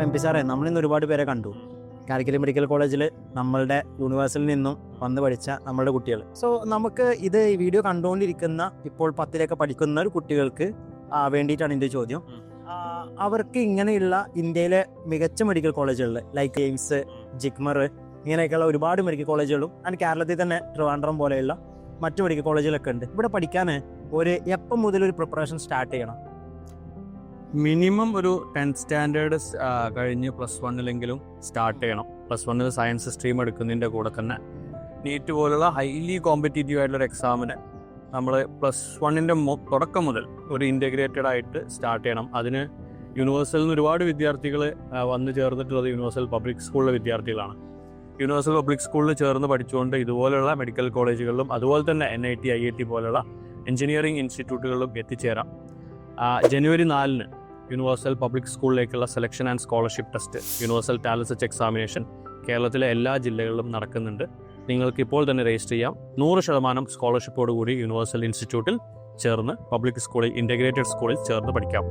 അപ്പോൾ M P സാറേ നമ്മളിന്ന് ഒരുപാട് പേരെ കണ്ടു. കാലിക്കറ്റ് മെഡിക്കൽ കോളേജിൽ നമ്മളുടെ യൂണിവേഴ്സിറ്റിയിൽ നിന്നും വന്ന് പഠിച്ച നമ്മളുടെ കുട്ടികൾ സോ നമുക്ക് ഇത് ഈ വീഡിയോ കണ്ടുകൊണ്ടിരിക്കുന്ന ഇപ്പോൾ പത്തിലൊക്കെ പഠിക്കുന്ന ഒരു കുട്ടികൾക്ക് വേണ്ടിയിട്ടാണ് എന്റെ ചോദ്യം. അവർക്ക് ഇങ്ങനെയുള്ള ഇന്ത്യയിലെ മികച്ച മെഡിക്കൽ കോളേജുകളിൽ ലൈക്ക് എയിംസ് ജിഗ്മർ ഇങ്ങനെയൊക്കെയുള്ള ഒരുപാട് മെഡിക്കൽ കോളേജുകളും ആൻഡ് കേരളത്തിൽ തന്നെ ട്രിവാൻഡ്രം പോലെയുള്ള മറ്റു മെഡിക്കൽ കോളേജുകളൊക്കെ ഉണ്ട്. ഇവിടെ പഠിക്കാൻ ഒരു എപ്പം മുതൽ ഒരു പ്രിപ്പറേഷൻ സ്റ്റാർട്ട് ചെയ്യണം? മിനിമം ഒരു ടെൻത്ത് സ്റ്റാൻഡേർഡ് കഴിഞ്ഞ് പ്ലസ് വണ്ണിലെങ്കിലും സ്റ്റാർട്ട് ചെയ്യണം. പ്ലസ് വണ്ണിൽ സയൻസ് സ്ട്രീം എടുക്കുന്നതിന്റെ കൂടെ തന്നെ നീറ്റ് പോലുള്ള ഹൈലി കോമ്പറ്റീറ്റീവ് ആയിട്ടുള്ള ഒരു എക്സാമിന് നമ്മൾ പ്ലസ് വണ്ണിന്റെ തുടക്കം മുതൽ ഒരു ഇന്റഗ്രേറ്റഡ് ആയിട്ട് സ്റ്റാർട്ട് ചെയ്യണം. അതിന് യൂണിവേഴ്സലിൽ നിന്ന് ഒരുപാട് വിദ്യാർത്ഥികൾ വന്നു ചേർന്നിട്ടുള്ളത് യൂണിവേഴ്സൽ പബ്ലിക് സ്കൂളിലെ വിദ്യാർത്ഥികളാണ്. യൂണിവേഴ്സൽ പബ്ലിക് സ്കൂളിൽ ചേർന്ന് പഠിച്ചുകൊണ്ട് ഇതുപോലുള്ള മെഡിക്കൽ കോളേജുകളിലും അതുപോലെ തന്നെ N I T I I T പോലുള്ള എഞ്ചിനീയറിംഗ് ഇൻസ്റ്റിറ്റ്യൂട്ടുകളിലും എത്തിച്ചേരാം. ജനുവരി നാലിന് universal public സ്കൂളിലേക്കുള്ള selection and scholarship test universal talents examination കേരളത്തിലെ എല്ലാ ജില്ലകളിലും നടക്കുന്നുണ്ട്. നിങ്ങൾക്ക് ഇപ്പോൾ തന്നെ രജിസ്റ്റർ ചെയ്യാം. നൂറ് ശതമാനം സ്കോളർഷിപ്പോടുകൂടി യൂണിവേഴ്സൽ ഇൻസ്റ്റിറ്റ്യൂട്ടിൽ ചേർന്ന് പബ്ലിക് സ്കൂളിൽ ഇന്റഗ്രേറ്റഡ് സ്കൂളിൽ ചേർന്ന് പഠിക്കാം.